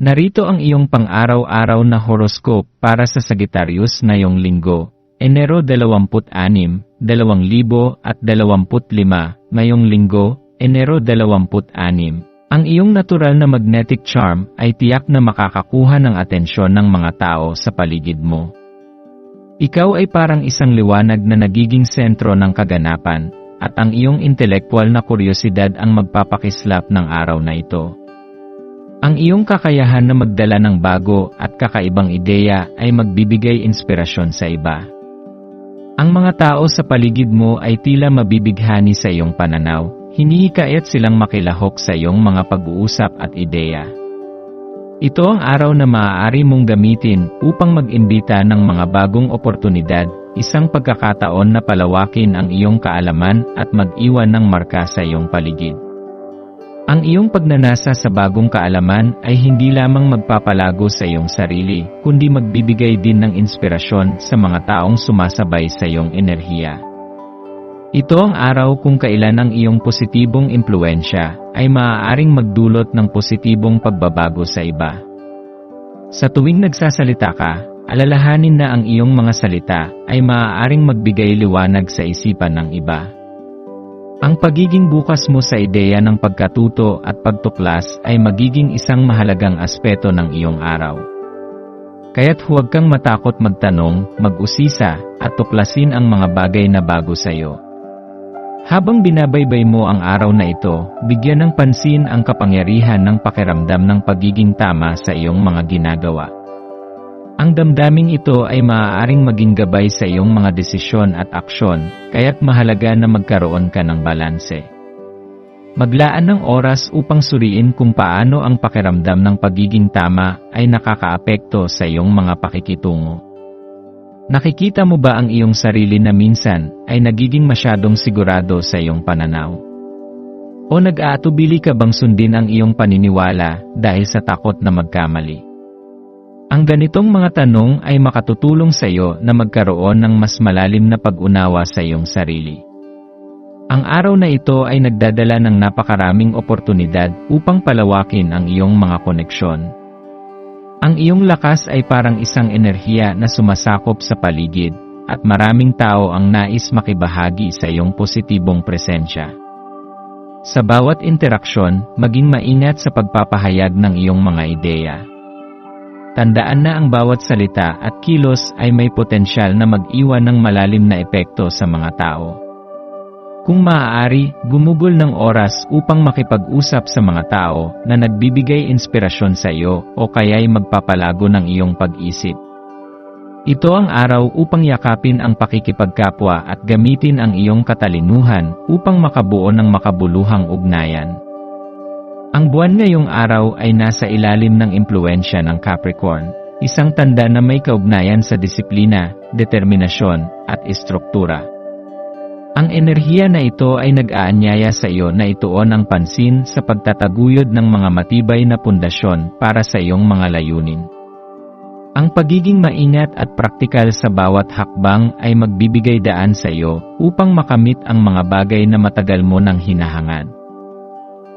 Narito ang iyong pang-araw-araw na horoscope para sa Sagittarius ngayong linggo, Enero 26, 2025, ngayong linggo, Enero 26. Ang iyong natural na magnetic charm ay tiyak na makakakuha ng atensyon ng mga tao sa paligid mo. Ikaw ay parang isang liwanag na nagiging sentro ng kaganapan, at ang iyong intelektual na kuryosidad ang magpapakislap ng araw na ito. Ang iyong kakayahan na magdala ng bago at kakaibang ideya ay magbibigay inspirasyon sa iba. Ang mga tao sa paligid mo ay tila mabibighani sa iyong pananaw, hinihikayat silang makilahok sa iyong mga pag-uusap at ideya. Ito ang araw na maaari mong gamitin upang mag-imbita ng mga bagong oportunidad, isang pagkakataon na palawakin ang iyong kaalaman at mag-iwan ng marka sa iyong paligid. Ang iyong pagnanasa sa bagong kaalaman ay hindi lamang magpapalago sa iyong sarili, kundi magbibigay din ng inspirasyon sa mga taong sumasabay sa iyong enerhiya. Ito ang araw kung kailan ang iyong positibong impluensya ay maaaring magdulot ng positibong pagbabago sa iba. Sa tuwing nagsasalita ka, alalahanin na ang iyong mga salita ay maaaring magbigay liwanag sa isipan ng iba. Ang pagiging bukas mo sa ideya ng pagkatuto at pagtuklas ay magiging isang mahalagang aspeto ng iyong araw. Kaya't huwag kang matakot magtanong, mag-usisa, at tuklasin ang mga bagay na bago sa iyo. Habang binabaybay mo ang araw na ito, bigyan ng pansin ang kapangyarihan ng pakiramdam ng pagiging tama sa iyong mga ginagawa. Ang damdaming ito ay maaaring maging gabay sa iyong mga desisyon at aksyon, kaya't mahalaga na magkaroon ka ng balanse. Maglaan ng oras upang suriin kung paano ang pakiramdam ng pagiging tama ay nakakaapekto sa iyong mga pakikitungo. Nakikita mo ba ang iyong sarili na minsan ay nagiging masyadong sigurado sa iyong pananaw? O nag-aatubili ka bang sundin ang iyong paniniwala dahil sa takot na magkamali? Ang ganitong mga tanong ay makatutulong sa iyo na magkaroon ng mas malalim na pag-unawa sa iyong sarili. Ang araw na ito ay nagdadala ng napakaraming oportunidad upang palawakin ang iyong mga koneksyon. Ang iyong lakas ay parang isang enerhiya na sumasakop sa paligid, at maraming tao ang nais makibahagi sa iyong positibong presensya. Sa bawat interaksyon, maging maingat sa pagpapahayag ng iyong mga ideya. Tandaan na ang bawat salita at kilos ay may potensyal na mag-iwan ng malalim na epekto sa mga tao. Kung maaari, gumugol ng oras upang makipag-usap sa mga tao na nagbibigay inspirasyon sa iyo o kaya'y magpapalago ng iyong pag-isip. Ito ang araw upang yakapin ang pakikipagkapwa at gamitin ang iyong katalinuhan upang makabuo ng makabuluhang ugnayan. Ang buwan ngayong araw ay nasa ilalim ng impluensya ng Capricorn, isang tanda na may kaugnayan sa disiplina, determinasyon, at istruktura. Ang enerhiya na ito ay nag-aanyaya sa iyo na ituon ang pansin sa pagtataguyod ng mga matibay na pundasyon para sa iyong mga layunin. Ang pagiging maingat at praktikal sa bawat hakbang ay magbibigay daan sa iyo upang makamit ang mga bagay na matagal mo nang hinahangad.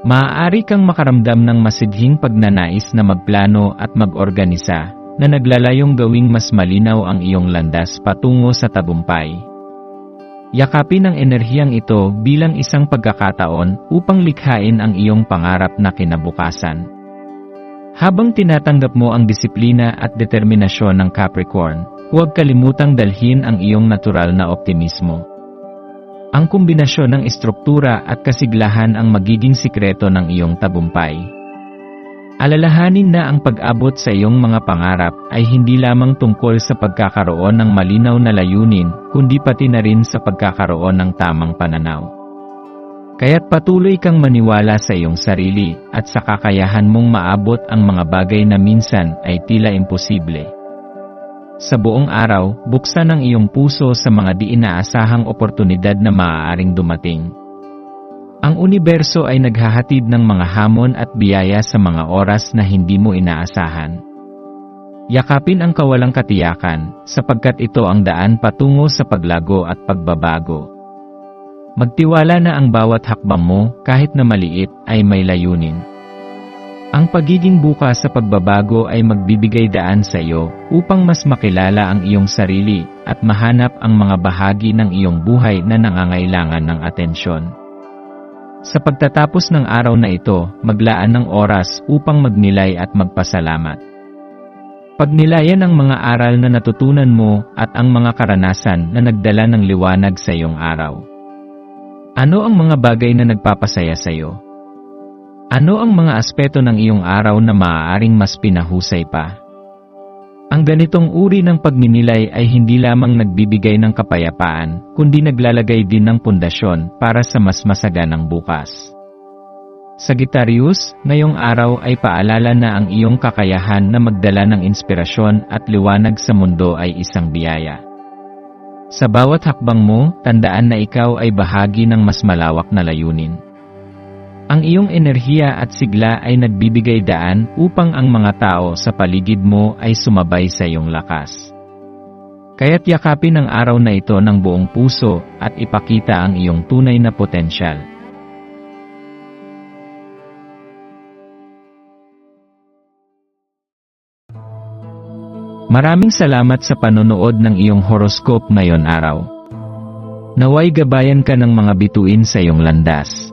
Maaari kang makaramdam ng masidhing pagnanais na magplano at mag-organisa na naglalayong gawing mas malinaw ang iyong landas patungo sa tagumpay. Yakapin ang enerhiyang ito bilang isang pagkakataon upang likhain ang iyong pangarap na kinabukasan. Habang tinatanggap mo ang disiplina at determinasyon ng Capricorn, huwag kalimutang dalhin ang iyong natural na optimismo. Ang kombinasyon ng estruktura at kasiglahan ang magiging sikreto ng iyong tagumpay. Alalahanin na ang pag-abot sa iyong mga pangarap ay hindi lamang tungkol sa pagkakaroon ng malinaw na layunin, kundi pati na rin sa pagkakaroon ng tamang pananaw. Kaya't patuloy kang maniwala sa iyong sarili at sa kakayahan mong maabot ang mga bagay na minsan ay tila imposible. Sa buong araw, buksan ang iyong puso sa mga di inaasahang oportunidad na maaaring dumating. Ang universo ay naghahatid ng mga hamon at biyaya sa mga oras na hindi mo inaasahan. Yakapin ang kawalang katiyakan, sapagkat ito ang daan patungo sa paglago at pagbabago. Magtiwala na ang bawat hakbang mo, kahit na maliit, ay may layunin. Ang pagiging bukas sa pagbabago ay magbibigay daan sa iyo upang mas makilala ang iyong sarili at mahanap ang mga bahagi ng iyong buhay na nangangailangan ng atensyon. Sa pagtatapos ng araw na ito, maglaan ng oras upang magnilay at magpasalamat. Pagnilayan ang mga aral na natutunan mo at ang mga karanasan na nagdala ng liwanag sa iyong araw. Ano ang mga bagay na nagpapasaya sa iyo? Ano ang mga aspeto ng iyong araw na maaaring mas pinahusay pa? Ang ganitong uri ng pagninilay ay hindi lamang nagbibigay ng kapayapaan, kundi naglalagay din ng pundasyon para sa mas masaganang bukas. Sagittarius, ngayong araw ay paalala na ang iyong kakayahan na magdala ng inspirasyon at liwanag sa mundo ay isang biyaya. Sa bawat hakbang mo, tandaan na ikaw ay bahagi ng mas malawak na layunin. Ang iyong enerhiya at sigla ay nagbibigay daan upang ang mga tao sa paligid mo ay sumabay sa iyong lakas. Kaya't yakapin ang araw na ito ng buong puso at ipakita ang iyong tunay na potensyal. Maraming salamat sa panonood ng iyong horoscope ngayon araw. Naway gabayan ka ng mga bituin sa iyong landas.